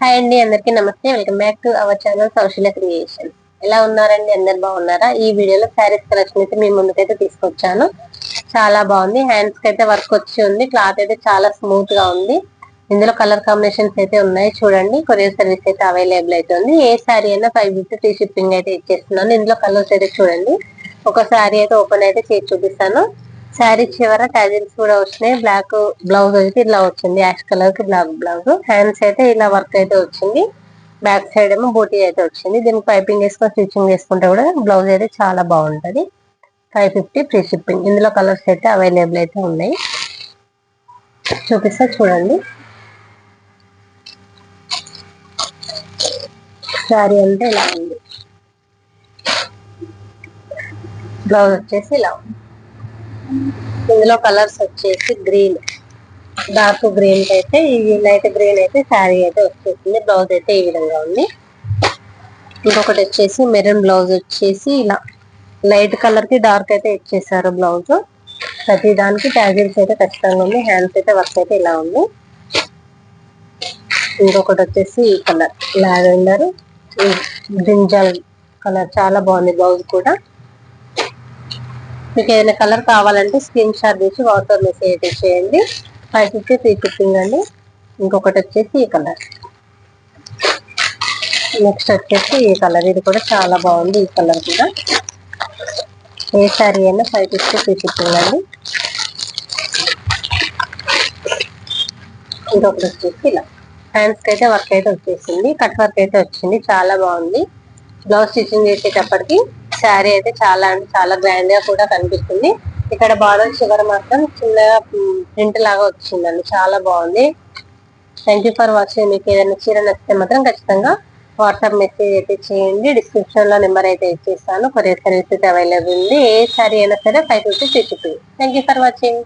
Hi అండి అందరికీ నమస్తే. Welcome back to our channel Saushalya creation ఎలా ఉన్నారండి? అందరు బాగున్నారా? ఈ వీడియోలో శారీస్ కలెక్షన్ అయితే మీ ముందుకైతే తీసుకొచ్చాను. చాలా బాగుంది. హ్యాండ్స్కి అయితే వర్క్ వచ్చి ఉంది. క్లాత్ అయితే చాలా స్మూత్గా ఉంది. ఇందులో కలర్ కాంబినేషన్స్ అయితే ఉన్నాయి. చూడండి. కొరియర్ సర్వీస్ అయితే అవైలబుల్ అయితే ఉంది. ఏ శారీ అయినా ఫైవ్ ఫిఫ్టీ ఫ్రీ షిప్పింగ్ అయితే ఇచ్చేస్తున్నాను. ఇందులో కలర్స్ అయితే చూడండి. ఒక శారీ అయితే ఓపెన్ అయితే చేసి చూపిస్తాను. శారీ చివర టైజిల్స్ కూడా వచ్చినాయి. బ్లాక్ బ్లౌజ్ అయితే ఇలా వచ్చింది. యాష్ కలర్కి బ్లాక్ బ్లౌజ్. హ్యాండ్స్ అయితే ఇలా వర్క్ అయితే వచ్చింది. బ్యాక్ సైడ్ ఏమో బూటీ అయితే వచ్చింది. దీనికి పైపింగ్ వేసుకొని స్టిచ్చింగ్ వేసుకుంటే కూడా బ్లౌజ్ అయితే చాలా బాగుంటది. ఫైవ్ ఫిఫ్టీ ఫ్రీ షిప్పింగ్ ఇందులో కలర్స్ అయితే అవైలబుల్ అయితే ఉన్నాయి. చూపిస్తా చూడండి. శారీ అంటే ఇలా ఉంది. బ్లౌజ్ వచ్చేసి ఇలా ఉంది. ఇందులో కలర్స్ వచ్చేసి గ్రీన్. డార్క్ గ్రీన్ అయితే ఈ లైట్ గ్రీన్ అయితే శారీ అయితే వచ్చేసింది. బ్లౌజ్ అయితే ఈ విధంగా ఉంది. ఇంకొకటి వచ్చేసి మెరూన్ బ్లౌజ్ వచ్చేసి ఇలా లైట్ కలర్కి డార్క్ అయితే ఇచ్చేసారు బ్లౌజ్. ప్రతి దానికి ట్యాగిల్స్ అయితే ఖచ్చితంగా ఉంది. హ్యాండ్స్ అయితే వర్క్ అయితే ఇలా ఉంది. ఇంకొకటి వచ్చేసి ఈ కలర్ లావెండర్. బ్రింజల్ కలర్ చాలా బాగుంది బ్లౌజ్ కూడా. మీకు ఏదైనా కలర్ కావాలంటే స్క్రీన్ షాట్ తీసి వాట్సాప్ మెసేజ్ అయితే చేయండి. ఫైవ్ ఫిఫ్టీ త్రీ ఫిఫ్టీంగ్ అండి. ఇంకొకటి వచ్చేసి ఈ కలర్. నెక్స్ట్ వచ్చేసి ఈ కలర్. ఇది కూడా చాలా బాగుంది ఈ కలర్ కూడా. ఏ శారీ అయినా ఫైవ్ ఫిఫ్టీ త్రీ ఫిఫ్టీంగ్ అండి. ఇంకొకటి వచ్చేసి ఇలా. హ్యాండ్స్కి అయితే వర్క్ అయితే వచ్చేసింది. కట్ వర్క్ అయితే వచ్చింది. చాలా బాగుంది. బ్లౌజ్ స్టిచ్చింగ్ చేసేటప్పటికి శారీ అయితే చాలా అంటే చాలా గ్రాండ్గా కూడా కనిపిస్తుంది. ఇక్కడ బార్డర్ చివర మాత్రం చిన్న ప్రింట్ లాగా వచ్చిందండి. చాలా బాగుంది. థ్యాంక్ యూ ఫర్ వాచింగ్ మీకు ఏదైనా చీర నచ్చితే మాత్రం ఖచ్చితంగా వాట్సాప్ మెసేజ్ అయితే చేయండి. డిస్క్రిప్షన్లో నెంబర్ అయితే ఇచ్చేస్తాను. కొరియర్ సర్వీస్ అయితే అవైలబుల్ ఉంది. ఏ సారీ అయినా సరే five fifty six thank you for watching